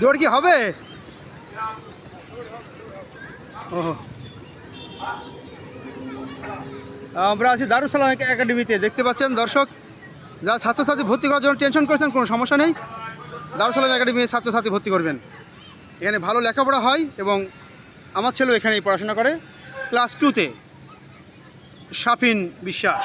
জোর কি হবে? আমরা আছি দারুসালাম একাডেমিতে, দেখতে পাচ্ছেন দর্শক, যা ছাত্রছাত্রী ভর্তি করার জন্য টেনশন করেছেন, কোনো সমস্যা নেই। দারুসালাম একাডেমি ছাত্রছাত্রী ভর্তি করবেন। এখানে ভালো লেখাপড়া হয় এবং আমার ছেলেও এখানেই পড়াশোনা করে। ক্লাস টুতে সাফিন বিশ্বাস।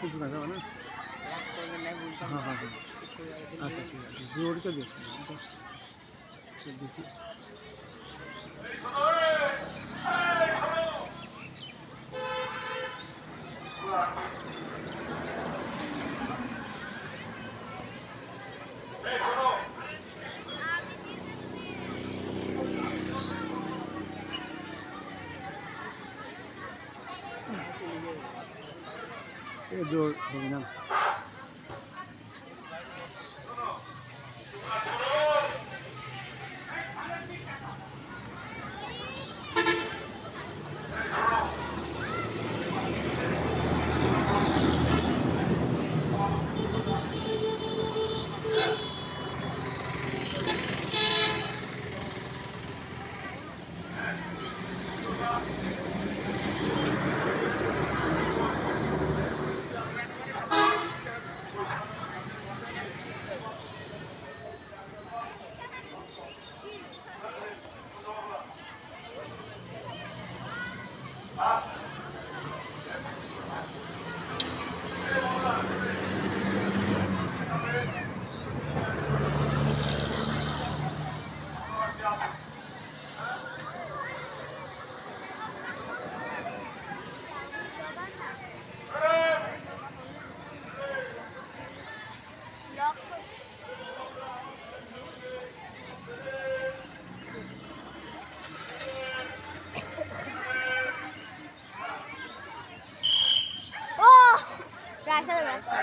ও না যাবে না? হ্যাঁ হ্যাঁ হ্যাঁ। আচ্ছা ঠিক আছে জিওরিটা দিয়েছি দেখি জোর হবে না ও রাস্তা রাস্তা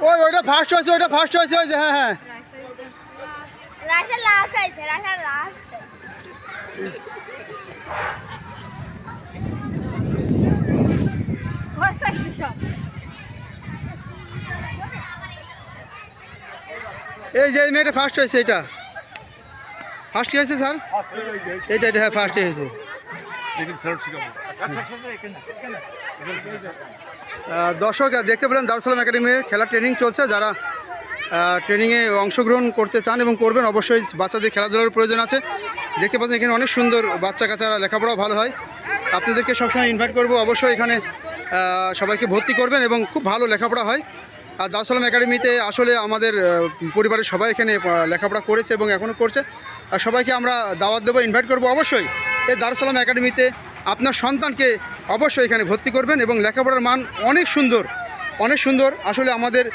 ওই ওইটা ফার্স্ট হয়েছে ওইটা ফার্স্ট হয়েছে ওই যে হ্যাঁ হ্যাঁ হয়েছে এই যে মেয়েটা ফার্স্ট হয়েছে এটা। ফার্স্ট হয়েছে স্যার? এইটা এটা হ্যাঁ ফার্স্ট হয়েছে। দর্শক দেখতে পেলেন দারুসালাম একাডেমির খেলা ট্রেনিং চলছে। যারা ট্রেনিংয়ে অংশগ্রহণ করতে চান এবং করবেন, অবশ্যই বাচ্চাদের খেলাধুলার প্রয়োজন আছে। দেখতে পাচ্ছেন এখানে অনেক সুন্দর বাচ্চা কাচ্চারা, লেখাপড়াও ভালো হয়। আপনাদেরকে সবসময় ইনভাইট করব, অবশ্যই এখানে সবাইকে ভর্তি করবেন এবং খুব ভালো লেখাপড়া হয়। আর দারুসালাম একাডেমিতে আসলে আমাদের পরিবারের সবাই এখানে লেখাপড়া করেছে এবং এখনও করছে। আর সবাইকে আমরা দাওয়াত দেবো ইনভাইট করব, অবশ্যই। এই দারুসালাম একাডেমিতে আপনার সন্তানকে অবশ্যই এখানে ভর্তি করবেন এবং লেখাপড়ার মান অনেক সুন্দর অনেক সুন্দর। আসলে আমাদের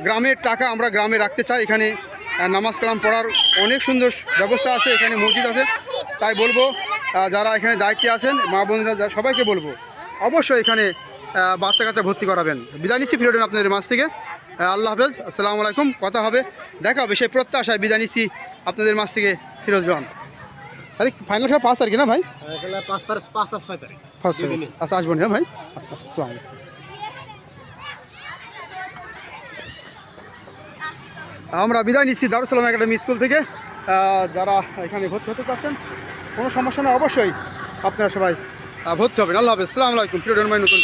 গ্রামের টাকা আমরা গ্রামে রাখতে চাই। এখানে নামাজ কালাম পড়ার অনেক সুন্দর ব্যবস্থা আছে, এখানে মসজিদ আছে। তাই বলব যারা এখানে দায়িত্বে আছেন, মা বোনরা, যা- সবাইকে বলব, অবশ্যই এখানে বাচ্চা কাচ্চা ভর্তি করাবেন। বিদায় নিচ্ছি ফিরোডেন আপনাদের মাছ থেকে। আল্লাহ হাফেজ, আসসালামু আলাইকুম, কথা হবে, দেখা হবে সেই প্রত্যাশায়। বিদায় নিচ্ছি আপনাদের মাছ থেকে, ফিরোজ রহমান তারিখ ফাইনাল সব পাঁচ তারিখে না ভাই? পাঁচ তারিখ পাঁচ তারিখ ছয় তারিখ। ফার্স্ট আচ্ছা আসবেন হ্যাঁ ভাই? আচ্ছা আচ্ছা আমরা বিদায় নিচ্ছি দারুসালাম একাডেমি স্কুল থেকে। যারা এখানে ভর্তি হতে চাচ্ছেন কোনো সমস্যা না অবশ্যই আপনারা সবাই ভর্তি হবেন। আল্লাহ হাফেজ। আসসালামু আলাইকুম প্রিয় নতুন